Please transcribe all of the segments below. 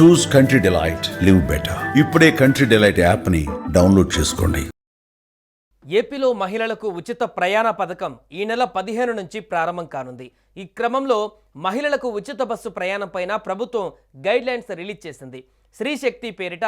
Choose Country Delight live better ఇప్పుడే country delight యాప్ని download చేసుకోండి. ఏపీలో మహిళలకు ఉచిత ప్రయాణ పథకం ఈ నెల పదిహేను నుంచి ప్రారంభం కానుంది. ఈ క్రమంలో మహిళలకు ఉచిత బస్సు ప్రయాణంపైన ప్రభుత్వం గైడ్ లైన్స్ రిలీజ్ చేసింది. స్త్రీ శక్తి పేరిట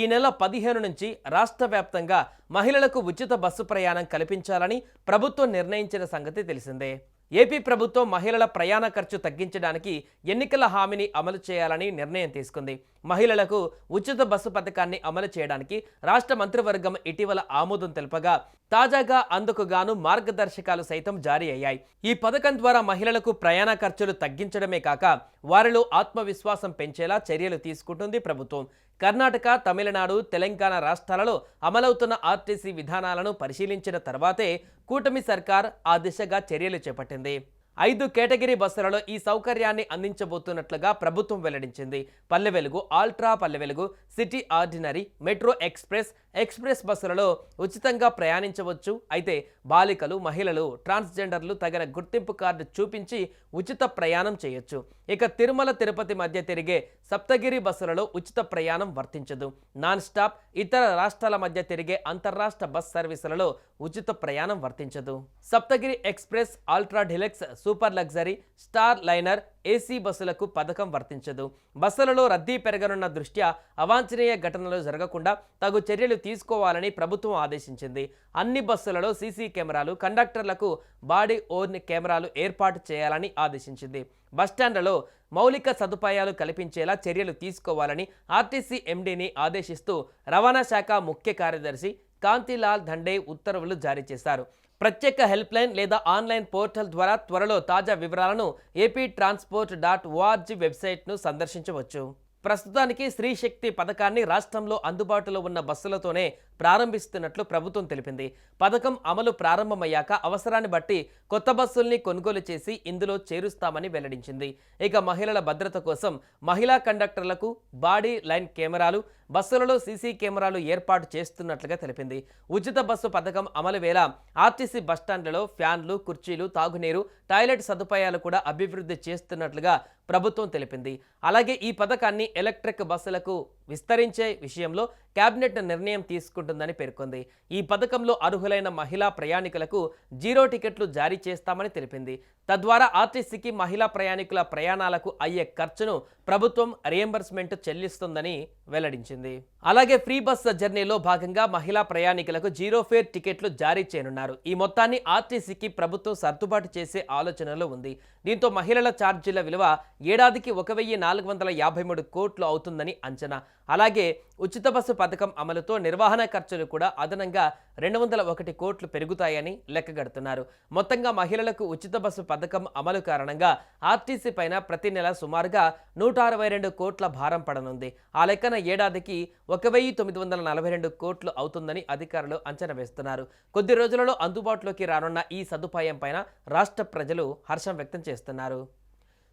ఈ నెల పదిహేను నుంచి రాష్ట్ర వ్యాప్తంగా మహిళలకు ఉచిత బస్సు ప్రయాణం కల్పించాలని ప్రభుత్వం నిర్ణయించిన సంగతి తెలిసిందే. ఏపీ ప్రభుత్వం మహిళల ప్రయాణ ఖర్చు తగ్గించడానికి ఎన్నికల హామీని అమలు చేయాలని నిర్ణయం తీసుకుంది. మహిళలకు ఉచిత బస్సు పథకాన్ని అమలు చేయడానికి రాష్ట్ర మంత్రివర్గం ఇటీవల ఆమోదం తెలుపగా తాజాగా అందుకు గాను మార్గదర్శకాలు సైతం జారీ అయ్యాయి. ఈ పథకం ద్వారా మహిళలకు ప్రయాణ ఖర్చులు తగ్గించడమే కాక వారిలో ఆత్మవిశ్వాసం పెంచేలా చర్యలు తీసుకుంటుంది ప్రభుత్వం. కర్ణాటక తమిళనాడు తెలంగాణ రాష్ట్రాలలో అమలవుతున్న ఆర్టీసీ విధానాలను పరిశీలించిన తర్వాతే కూటమి సర్కార్ ఆ దిశగా చర్యలు చేపట్టింది. ఐదు కేటగిరీ బస్సులలో ఈ సౌకర్యాన్ని అందించబోతున్నట్లుగా ప్రభుత్వం వెల్లడించింది. పల్లె Velugu ultra Palle Velugu city ordinary metro express express బస్సులలో ఉచితంగా ప్రయాణించవచ్చు. అయితే బాలికలు మహిళలు ట్రాన్స్జెండర్లు తగిన గుర్తింపు కార్డు చూపించి ఉచిత ప్రయాణం చేయొచ్చు. ఇక తిరుమల తిరుపతి మధ్య తిరిగే సప్తగిరి బస్సులలో ఉచిత ప్రయాణం వర్తించదు. నాన్ స్టాప్ ఇతర రాష్ట్రాల మధ్య తిరిగే అంతర్రాష్ట్ర బస్ సర్వీసులలో ఉచిత ప్రయాణం వర్తించదు. Saptagiri express ultra deluxe super luxury star liner AC బస్సులకు పథకం వర్తించదు. బస్సులలో రద్దీ పెరగనున్న దృష్ట్యా అవాంఛనీయ ఘటనలు జరగకుండా తగు చర్యలు తీసుకోవాలని ప్రభుత్వం ఆదేశించింది. అన్ని బస్సులలో సీసీ కెమెరాలు కండక్టర్లకు బాడీ ఓర్న్ కెమెరాలు ఏర్పాటు చేయాలని ఆదేశించింది. బస్టాండ్లలో మౌలిక సదుపాయాలు కల్పించేలా చర్యలు తీసుకోవాలని ఆర్టీసీ ఎండీని ఆదేశిస్తూ రవాణా శాఖ ముఖ్య కార్యదర్శి కాంతిలాల్ దండే ఉత్తర్వులు జారీ చేశారు. ప్రత్యేక హెల్ప్ లైన్ లేదా ఆన్లైన్ పోర్టల్ ద్వారా త్వరలో తాజా వివరాలను ఏపీ ట్రాన్స్పోర్ట్ డాట్ ఓఆర్జీ వెబ్సైట్ను సందర్శించవచ్చు. ప్రస్తుతానికి స్త్రీ శక్తి పథకాన్ని రాష్ట్రంలో అందుబాటులో ఉన్న బస్సులతోనే ప్రారంభిస్తున్నట్లు ప్రభుత్వం తెలిపింది. పథకం అమలు ప్రారంభమయ్యాక అవసరాన్ని బట్టి కొత్త బస్సుల్ని కొనుగోలు చేసి ఇందులో చేరుస్తామని వెల్లడించింది. ఇక మహిళల భద్రత కోసం మహిళా కండక్టర్లకు బాడీ లైన్ కెమెరాలు బస్సులలో సీసీ కెమెరాలు ఏర్పాటు చేస్తున్నట్లుగా తెలిపింది. ఉచిత బస్సు పథకం అమలు వేళ ఆర్టీసీ బస్టాండ్లలో ఫ్యాన్లు కుర్చీలు తాగునీరు టాయిలెట్ సదుపాయాలు కూడా అభివృద్ధి చేస్తున్నట్లుగా ప్రభుత్వం తెలిపింది. అలాగే ఈ పథకాన్ని ఎలక్ట్రిక్ బస్సులకు విస్తరించే విషయంలో కేబినెట్ నిర్ణయం తీసుకుంటుందని పేర్కొంది. ఈ పథకంలో అర్హులైన మహిళా ప్రయాణికులకు జీరో టికెట్లు జారీ చేస్తామని తెలిపింది. తద్వారా ఆర్టీసీకి మహిళా ప్రయాణికుల ప్రయాణాలకు అయ్యే ఖర్చును ప్రభుత్వం రియంబర్స్మెంట్ చెల్లిస్తుందని వెల్లడించింది. అలాగే ఫ్రీ బస్ జర్నీలో భాగంగా మహిళా ప్రయాణికులకు జీరో ఫేర్ టికెట్లు జారీ చేయనున్నారు. ఈ మొత్తాన్ని ఆర్టీసీకి ప్రభుత్వం సర్దుబాటు చేసే ఆలోచనలో ఉంది. దీంతో మహిళల ఛార్జీల విలువ ఏడాదికి ఒక వెయ్యి నాలుగు వందల యాభై మూడు కోట్లు అవుతుందని అంచనా. అలాగే ఉచిత బస్సు పథకం అమలుతో నిర్వహణ ఖర్చులు కూడా అదనంగా రెండు వందల ఒకటి కోట్లు పెరుగుతాయని లెక్కగడుతున్నారు. మొత్తంగా మహిళలకు ఉచిత బస్సు పథకం అమలు కారణంగా ఆర్టీసీ పైన ప్రతి నెల సుమారుగా నూట నూట అరవై రెండు కోట్ల భారం పడనుంది. ఆ లెక్కన ఏడాదికి ఒక వెయ్యి తొమ్మిది వందల నలభై రెండు కోట్లు అవుతుందని అధికారులు అంచనా వేస్తున్నారు. కొద్ది రోజులలో అందుబాటులోకి రానున్న ఈ సదుపాయం పైన రాష్ట్ర ప్రజలు హర్షం వ్యక్తం చేస్తున్నారు.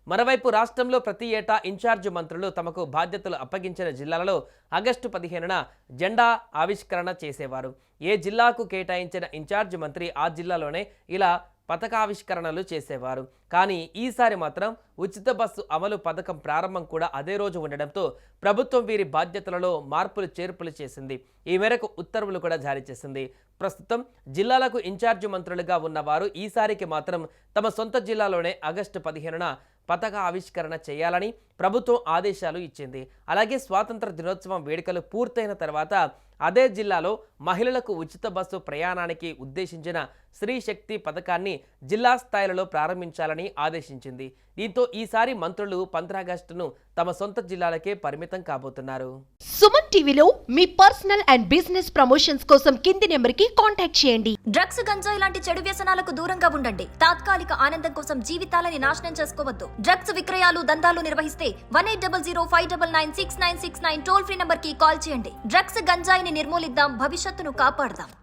మరోవైపు రాష్ట్రంలో ప్రతి ఏటా ఇన్ఛార్జ్ మంత్రులు తమకు బాధ్యతలు అప్పగించిన జిల్లాలలో ఆగస్టు పదిహేనున జెండా ఆవిష్కరణ చేసేవారు. ఏ జిల్లాకు కేటాయించిన ఇన్ఛార్జ్ మంత్రి ఆ జిల్లాలోనే ఇలా పథకావిష్కరణలు చేసేవారు. కానీ ఈసారి మాత్రం ఉచిత బస్సు అమలు పథకం ప్రారంభం కూడా అదే రోజు ఉండడంతో ప్రభుత్వం వీరి బాధ్యతలలో మార్పులు చేర్పులు చేసింది. ఈ మేరకు ఉత్తర్వులు కూడా జారీ చేసింది. ప్రస్తుతం జిల్లాలకు ఇన్ఛార్జి మంత్రులుగా ఉన్నవారు ఈసారికి మాత్రం తమ సొంత జిల్లాలోనే ఆగస్టు పదిహేనున పతాక ఆవిష్కరణ చేయాలని ప్రభుత్వం ఆదేశాలు ఇచ్చింది. అలాగే స్వాతంత్ర దినోత్సవం వేడుకలు పూర్తయిన తర్వాత అదే జిల్లాలో మహిళలకు ఉచిత బస్సు ప్రయాణానికి ఉద్దేశించిన స్త్రీ శక్తి పథకాన్ని జిల్లా స్థాయిలలో ప్రారంభించాలని ఆదేశించింది. దీంతో ఈసారి మంత్రులు పంద్రాగస్టును తమ సొంత జిల్లాలకే పరిమితం కాబోతున్నారు. సుమన్ టీవీలో మీ పర్సనల్ అండ్ బిజినెస్ ప్రమోషన్స్ కోసం కింది నెంబర్కి కాంటాక్ట్ చేయండి. డ్రగ్స్ గంజాయి లాంటి చెడు వ్యసనాలకు దూరంగా ఉండండి. తాత్కాలిక ఆనందం కోసం జీవితాలని నాశనం చేసుకోవద్దు. డ్రగ్స్ విక్రయాలు దందాలు నిర్వహిస్తే one eight double zero five double nine six nine six nine toll free నంబర్కి కాల్ చేయండి. డ్రగ్స్ గంజాయిని నిర్మూలిద్దాం భవిష్యత్తును కాపాడదాం.